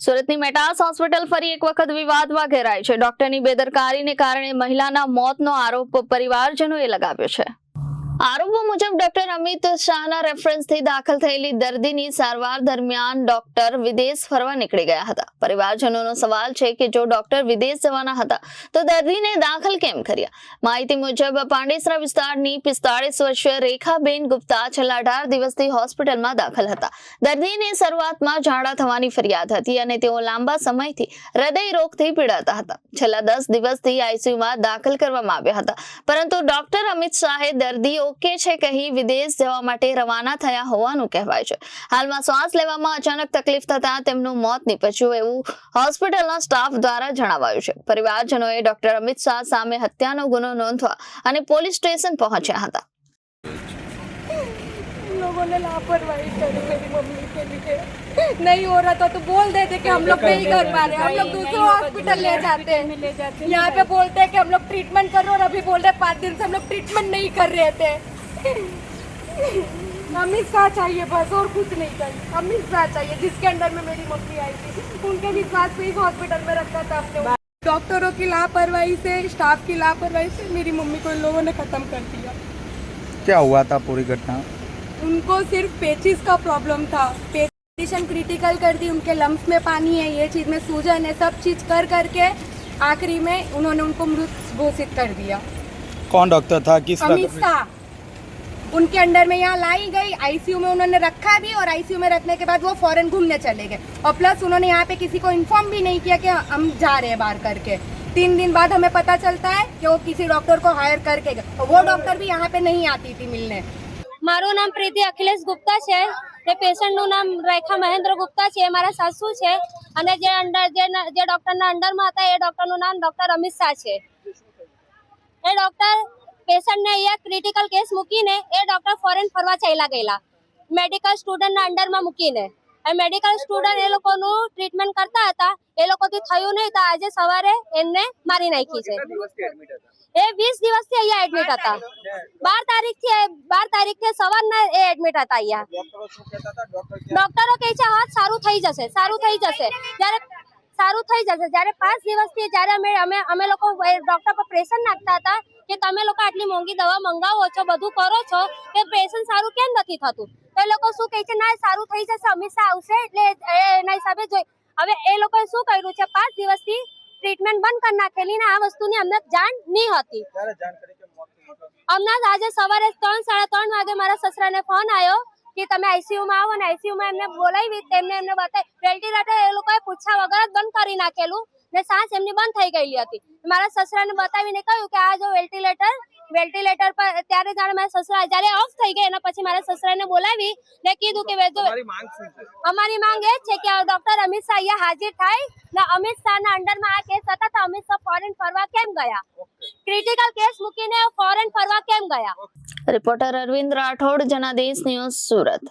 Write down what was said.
સુરતની મેટાસ હોસ્પિટલ ફરી એક વખત વિવાદમાં ઘેરાય છે. ડોક્ટરની બેદરકારીને કારણે મહિલાના મોતનો આરોપ પરિવારજનોએ લગાવ્યો છે. આરોપો મુજબ ડોક્ટર અમિત શાહના રેફરન્સથી દાખલ થયેલી દર્દીની સારવાર દરમિયાન ડોક્ટર વિદેશ ફરવા નીકળી ગયા હતા. પરિવારજનોનો સવાલ છે કે જો ડોક્ટર વિદેશ જવાના હતા, તો દર્દીને દાખલ કેમ કર્યા? માહિતી મુજબ પાંડેસરા વિસ્તારની પિસ્તાળીસ વર્ષીય રેખાબેન ગુપ્તા છેલ્લા અઢાર દિવસથી હોસ્પિટલમાં દાખલ હતા. દર્દીને શરૂઆતમાં ઝાડા થવાની ફરિયાદ હતી અને તેઓ લાંબા સમયથી હૃદય રોગથી પીડાતા હતા. છેલ્લા દસ દિવસથી આઈસીયુમાં દાખલ કરવામાં આવ્યા હતા. પરંતુ ડોક્ટર અમિત શાહે દર્દી ઓકે છે કહી વિદેશ જવા માટે રવાના થયા હોવાનું કહેવાય છે હાલમાં શ્વાસ લેવામાં અચાનક તકલીફ થતા તેમનું મોત નીપજ્યું એવું હોસ્પિટલના સ્ટાફ દ્વારા જણાવાયું છે પરિવારજનોએ ડોક્ટર અમિત શાહ સામે હત્યાનો ગુનો નોંધવા અને પોલીસ સ્ટેશન પહોંચ્યા હતા उन लोगों ने लापरवाही करी मेरी मम्मी के लिए नहीं हो रहा था तो बोल देते कि हम लोग नहीं कर पा रहे हम लोग दूसरे हॉस्पिटल ले जाते हैं यहाँ पे बोलते हैं कि हम लोग ट्रीटमेंट कर रहे और अभी बोल रहे पाँच दिन से हम लोग ट्रीटमेंट नहीं कर रहे थे। अमित शाह चाहिए बस और कुछ नहीं चाहिए। अमित शाह चाहिए? जिसके अंडर में मेरी मम्मी आई थी उनके विश्वास पे इस हॉस्पिटल में रखा था हमने। डॉक्टरों की लापरवाही से स्टाफ की लापरवाही से मेरी मम्मी को इन लोगों ने ख़त्म कर दिया। क्या हुआ था पूरी घटना? उनको सिर्फ़ पेचिस का प्रॉब्लम था। पेटिशन क्रिटिकल कर दी उनके लम्स में पानी है ये चीज़ में सूजन है सब चीज़ कर करके आखिरी में उन्होंने उनको मृत घोषित कर दिया कौन डॉक्टर था किस अमित शाह उनके अंडर में यहाँ लाई गई आईसीयू में उन्होंने रखा भी और आईसीयू में रखने के बाद वो फॉरेन घूमने चले गए और प्लस उन्होंने यहाँ पे किसी को इन्फॉर्म भी नहीं किया कि हम जा रहे हैं बाहर करके तीन दिन बाद हमें पता चलता है कि वो किसी डॉक्टर को हायर करके गए और वो डॉक्टर भी यहाँ पे नहीं आती थी मिलने મારું નામ પ્રીતિ અખિલેશ ગુપ્તા છે એ પેશન્ટનું નામ રેખા મહેન્દ્ર ગુપ્તા છે મારા સાસુ છે. અને જે અંડર જે ન- જે અંડરમાં હતા, એ ડૉક્ટરનું નામ ડૉક્ટર અમિત શાહ છે. એ ડૉક્ટર પેશન્ટને અહીંયા ક્રિટિકલ કેસ મૂકીને એ ડૉક્ટર ફોરેન ફરવા ચાલ્યા ગયેલા. મેડિકલ સ્ટુડન્ટના અંડરમાં મૂકીને. મેડિકલ સ્ટુડન્ટ એ લોકોનું ટ્રીટમેન્ટ કરતા હતા. એ લોકોથી થયું નહીં, તો આજે સવારે એમને મારી નાખી છે. એ વીસ દિવસથી અહીંયા એડમિટ હતા. બાર તારીખથી બાર તારીખથી સવારના એ એડમિટ હતા અહીંયા. ડોક્ટરો કહે છે હા સારું થઈ જશે સારું થઈ જશે. જ્યારે સારું થઈ જશે જ્યારે પાંચ દિવસથી જ્યારે અમે અમે અમે લોકો ડોક્ટર પર પ્રેશર નાખતા હતા કે તમે લોકો આટલી મોંઘી દવા મંગાવો છો બધું કરો છો કે પેશન્ટ સારું કેમ નથી થતું? તો એ લોકો શું કહે છે ના સારું થઈ જશે અમિત શાહ આવશે એટલે એ- એના હિસાબે જોઈ. હવે એ લોકોએ શું કર્યું છે પાંચ દિવસથી ટ્રીટમેન્ટ બંધ કરી નાખેલી ને આ વસ્તુની અમને જાણ નહીં હતી. હમણાં આજે સવારે ત્રણ સાડા ત્રણ વાગે મારા સસરાને ફોન આવ્યો કે તમે આઈસીયુમાં માં આવો ને આઈસીયુમાં એમને બોલાવી તેમને એમને બતાવી. વેન્ટિલેટર એ લોકોએ પૂછ્યા વગર જ બંધ કરી નાખેલું ને સાસ એમની બંધ થઈ ગયેલી હતી. મારા સસરાને બતાવીને કહ્યું કે આ જો વેન્ટિલેટર વેન્ટિલેટર પર ત્યારે જાણે મારા સસરા જ્યારે ઓફ થઈ ગઈ એના પછી મારા સસરાને બોલાવી ને કીધું કે અમારી માંગ એ છે કે ડોક્ટર અમિત શાહ અહીંયા હાજર થાય ને અમિત શાહના અંડરમાં આ કેસ હતા તો અમિત શાહ ફોરેન ફરવા કેમ ગયા? ક્રિટિકલ કેસ મૂકીને ફોરેન ફરવા કેમ ગયા? Reporter Arvind Rathod Janadesh news Surat.